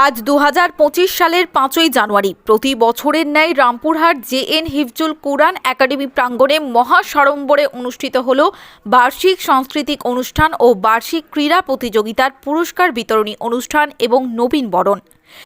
আজ দু হাজার পঁচিশ সালের পাঁচই জানুয়ারি। প্রতি বছরের ন্যায় Rampurhat J N Hifzul Quran academy প্রাঙ্গণে মহাসাড়ম্বরে অনুষ্ঠিত হল বার্ষিক সাংস্কৃতিক অনুষ্ঠান ও বার্ষিক ক্রীড়া প্রতিযোগিতার পুরস্কার বিতরণী অনুষ্ঠান এবং নবীন বরণ।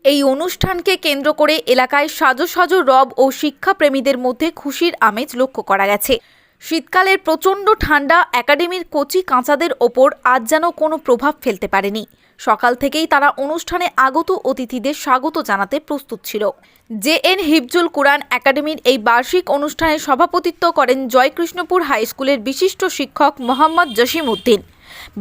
এই অনুষ্ঠানকে কেন্দ্র করে এলাকায় সাজো সাজো রব ও শিক্ষাপ্রেমীদের মধ্যে খুশির আমেজ লক্ষ্য করা গেছে। শীতকালের প্রচণ্ড ঠান্ডা একাডেমির কচি কাঁচাদের ওপর আজ যেন কোনো প্রভাব ফেলতে পারেনি। সকাল থেকেই তারা অনুষ্ঠানে আগত অতিথিদের স্বাগত জানাতে প্রস্তুত ছিল। জে এন হিফজুল কুরআন একাডেমির এই বার্ষিক অনুষ্ঠানে সভাপতিত্ব করেন জয়কৃষ্ণপুর হাই স্কুলের বিশিষ্ট শিক্ষক মোহাম্মদ জসিম উদ্দিন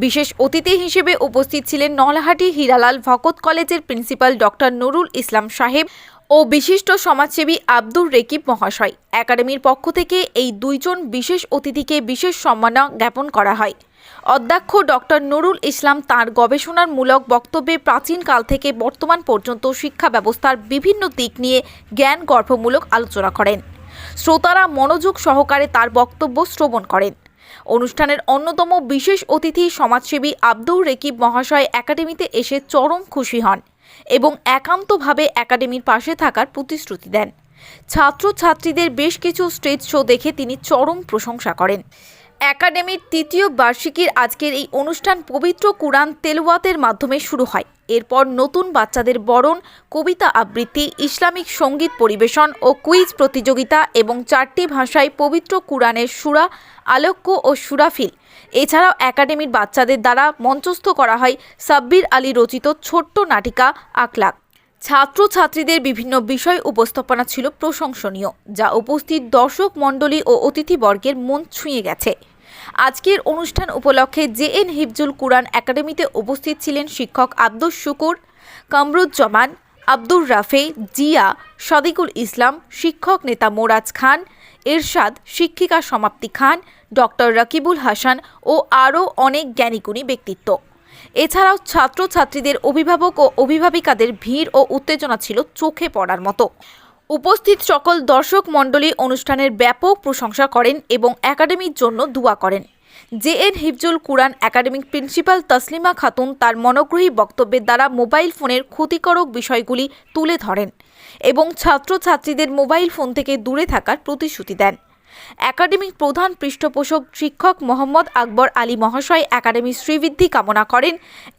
বিশেষ অতিথি হিসেবে উপস্থিত ছিলেন নলহাটি হীরালাল ভকত কলেজের প্রিন্সিপাল ডক্টর নুরুল ইসলাম সাহেব ও বিশিষ্ট সমাজসেবী আব্দুর রেকিব মহাশয়। একাডেমির পক্ষ থেকে এই দুইজন বিশেষ অতিথিকে বিশেষ সম্মাননা জ্ঞাপন করা হয়। অধ্যক্ষ ডক্টর নুরুল ইসলাম তার গবেষণামূলক বক্তব্যে প্রাচীনকাল থেকে বর্তমান পর্যন্ত শিক্ষা ব্যবস্থার বিভিন্ন দিক নিয়ে জ্ঞান গর্ভমূলক আলোচনা করেন। শ্রোতারা মনোযোগ সহকারে তার বক্তব্য শ্রবণ করেন। অনুষ্ঠানের অন্যতম বিশেষ অতিথি সমাজসেবী আব্দুর রেকিব মহাশয় একাডেমিতে এসে চরম খুশি হন এবং একান্তভাবে একাডেমির পাশে থাকার প্রতিশ্রুতি দেন। ছাত্রছাত্রীদের বেশ কিছু স্টেজ শো দেখে তিনি চরম প্রশংসা করেন। একাডেমির তৃতীয় বার্ষিকীর আজকের এই অনুষ্ঠান পবিত্র কুরআন তেলওয়াতের মাধ্যমে শুরু হয়। এরপর নতুন বাচ্চাদের বরণ, কবিতা আবৃত্তি, ইসলামিক সংগীত পরিবেশন ও কুইজ প্রতিযোগিতা এবং চারটি ভাষায় পবিত্র কুরআনের সুরা, আলোক্য ও সুরাফিল এছাড়াও একাডেমির বাচ্চাদের দ্বারা মঞ্চস্থ করা হয় সাব্বির আলী রচিত ছোট্ট নাটিকা আকলাক ছাত্রছাত্রীদের বিভিন্ন বিষয় উপস্থাপনা ছিল প্রশংসনীয়, যা উপস্থিত দর্শক মণ্ডলী ও অতিথিবর্গের মন ছুঁয়ে গেছে। আজকের অনুষ্ঠান উপলক্ষে জে এন হিফজুল কুরআন একাডেমিতে উপস্থিত ছিলেন শিক্ষক আব্দুল শুকুর, কামরুজ্জামান, আব্দুর রাফে, জিয়া, সদিকুল ইসলাম, শিক্ষক নেতা মোরাজ খান, এরশাদ, শিক্ষিকা সমাপ্তি খান, ডক্টর রাকিবুল হাসান ও আরও অনেক জ্ঞানীগুণী ব্যক্তিত্ব। এছাড়াও ছাত্রছাত্রীদের অভিভাবক ও অভিভাবিকাদের ভিড় ও উত্তেজনা ছিল চোখে পড়ার মতো। উপস্থিত সকল দর্শক মণ্ডলী অনুষ্ঠানের ব্যাপক প্রশংসা করেন এবং একাডেমির জন্য দোয়া করেন। J N Hifzul Quran academic principal Taslima Khatun তার মনোগ্রহী বক্তব্যের দ্বারা মোবাইল ফোনের ক্ষতিকারক বিষয়গুলি তুলে ধরেন এবং ছাত্রছাত্রীদের মোবাইল ফোন থেকে দূরে থাকার প্রতিশ্রুতি দেন। একাডেমিক প্রধান পৃষ্ঠপোষক শিক্ষক মোহাম্মদ আকবর আলী মহাশয় একাডেমির শ্রীবৃদ্ধি কামনা করেন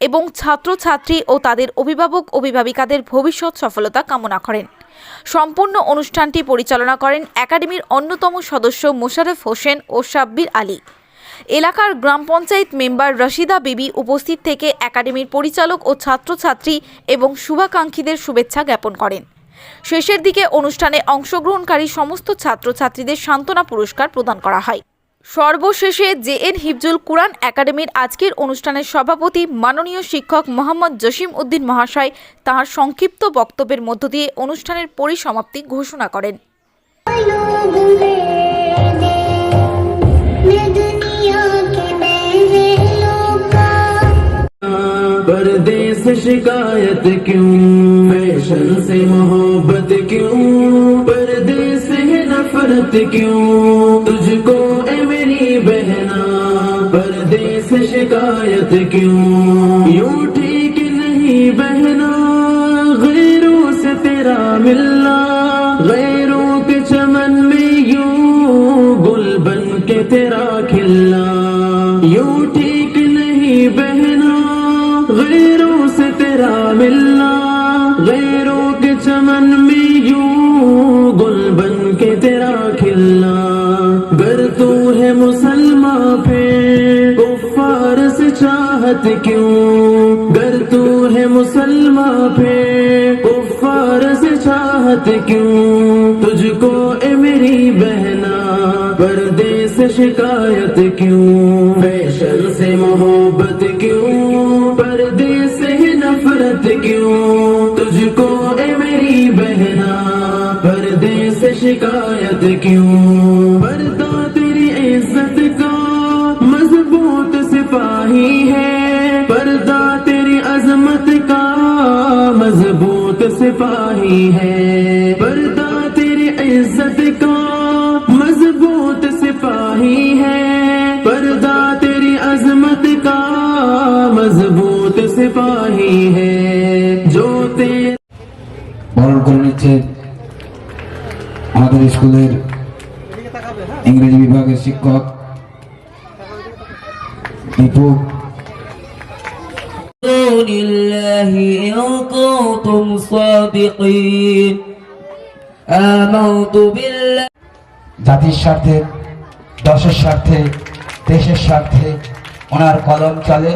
এবং ছাত্রছাত্রী ও তাদের অভিভাবক অভিভাবিকাদের ভবিষ্যৎ সফলতা কামনা করেন। সম্পূর্ণ অনুষ্ঠানটি পরিচালনা করেন একাডেমির অন্যতম সদস্য মোশারফ হোসেন ও সাব্বির আলী। এলাকার গ্রাম পঞ্চায়েত মেম্বার রশিদা বিবি উপস্থিত থেকে একাডেমির পরিচালক ও ছাত্রছাত্রী এবং শুভাকাঙ্ক্ষীদের শুভেচ্ছা জ্ঞাপন করেন। শেষের দিকে অনুষ্ঠানে অংশগ্রহণকারী সমস্ত ছাত্রছাত্রীদের সান্ত্বনা পুরস্কার প্রদান করা হয়। সর্বশেষে জে এন হিফজুল কুরআন একাডেমির আজকের অনুষ্ঠানের সভাপতি মাননীয় শিক্ষক মোহাম্মদ জসিম উদ্দিন মহাশয় তাঁর সংক্ষিপ্ত বক্তব্যের মধ্য দিয়ে অনুষ্ঠানের পরিসমাপ্তি ঘোষণা করেন। परदेस शिकायत क्यों? फ़ैशन से मोहब्बत क्यों? परदेस है नफरत क्यों? तुझको ए मेरी बहना, परदेस शिकायत क्यों? यूँ ठीक नहीं बहना, गैरों से तेरा मिलना, गैरों के चमन में यूँ गुल बन के तेरा खिलना। यूँ ठीक नहीं बहना गैरों से तेरा मिलना गैरों के चमन में यूं गुल لعنت کیوں گر تو ہے مسلمان پہ؟ کفار سے چاہت کیوں؟ تجھ کو اے میری بہنا پردے سے شکایت کیوں؟ فیشن سے محبت کیوں؟ پردے سے نفرت کیوں؟ تجھ کو اے میری بہنا پردے سے شکایت کیوں؟ सिपाही है पर्दा तेरी इज्जत का मजबूत सिपाही है पर्दा तेरी अजमत का मजबूत सिपाही है जो तेरे বরণ করে নিচ্ছে আমাদের স্কুলের ইংরেজি বিভাগের শিক্ষক দীপু دون الله إن كنتم صادقين آمنت بالله জাতির স্বার্থে দশের স্বার্থে দেশের স্বার্থে ওনার কলম চলে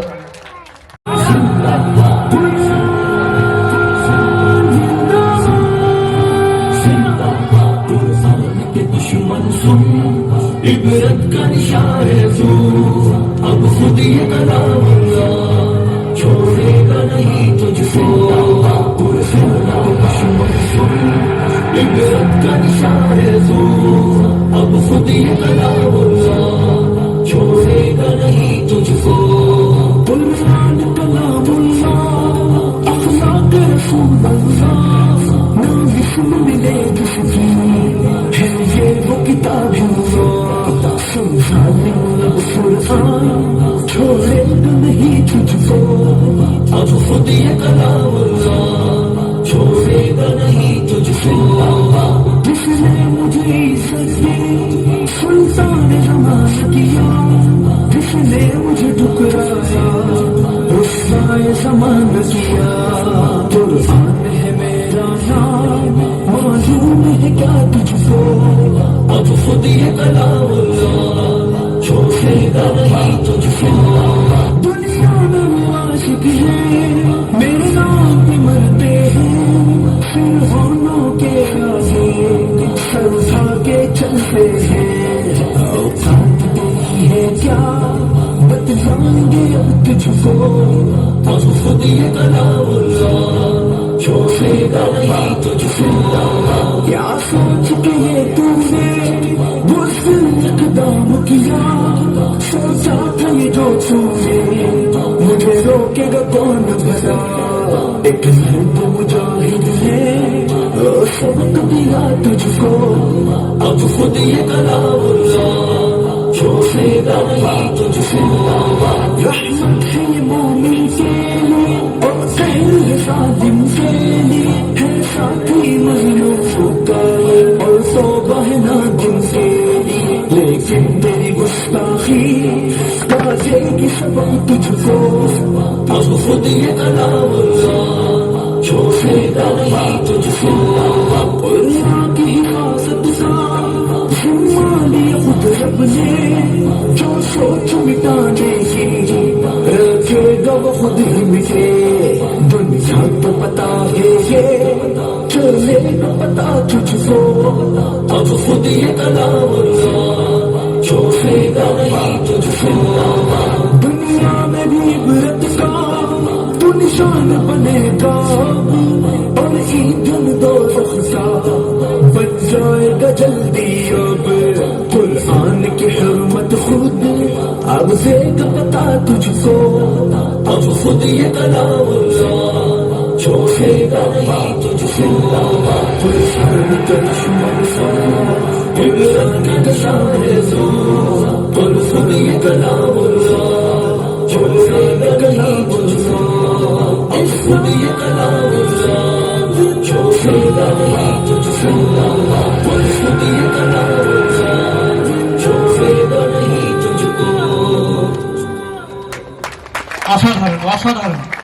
Sometimes I'm full of fun, trolling on the heat to the floor. اب خود یہ کلام اللہ، چھوڑے گا نہیں تجھ سے جس نے مجھے سجدے سلطان ہما کیا جس نے مجھے ٹکرایا غصہ زمان کیا۔ قرآن ہے میرا نام، معلوم ہے کیا تجھ کو۔ اب خود یہ کلام اللہ، چھوڑے گا نہیں تجھ سے क्या सोच के ये तूने मुझसे इकदाम किया सोचा था ये जो तूने मुझे रोकेगा कौन भला एक हिंद मुजाहिद ने ओ सबक दिया तुझको अब खुद ये कलामुल्ला छोड़ेगा नहीं तुझको रहमत है ये मोमिन के लिए और कहर है सालिम के ہے نا دن سے لیکن تیری گستاخی تازے کی سبا تجھ کو۔ اب خود یہ علاوہ جو سے دعوی تجھ سے۔ پوریا کی حفاظت سا سنوالی خود رب نے۔ جو سوچ مٹانے کی، رکھے گا وہ خود ہی مٹے دنیا کو پتا ہے یہ، چلے گا پتا تجھ کو۔ اب خود یہ کلام اللہ چھوڑے گا نہیں تجھ کو دنیا میں بھی عبرت کا تو نشان بنے گا اور ایندھن دو کا بچ جائے گا جلدی اب قرآن کی حرمت خود اب سے پتا تجھ کو اب خود یہ کلام اللہ Trophy Dharma to the Sindama to the Sarvitation Soma. Big Sun in the Shah is over. Pulsumi Kala Pulsama.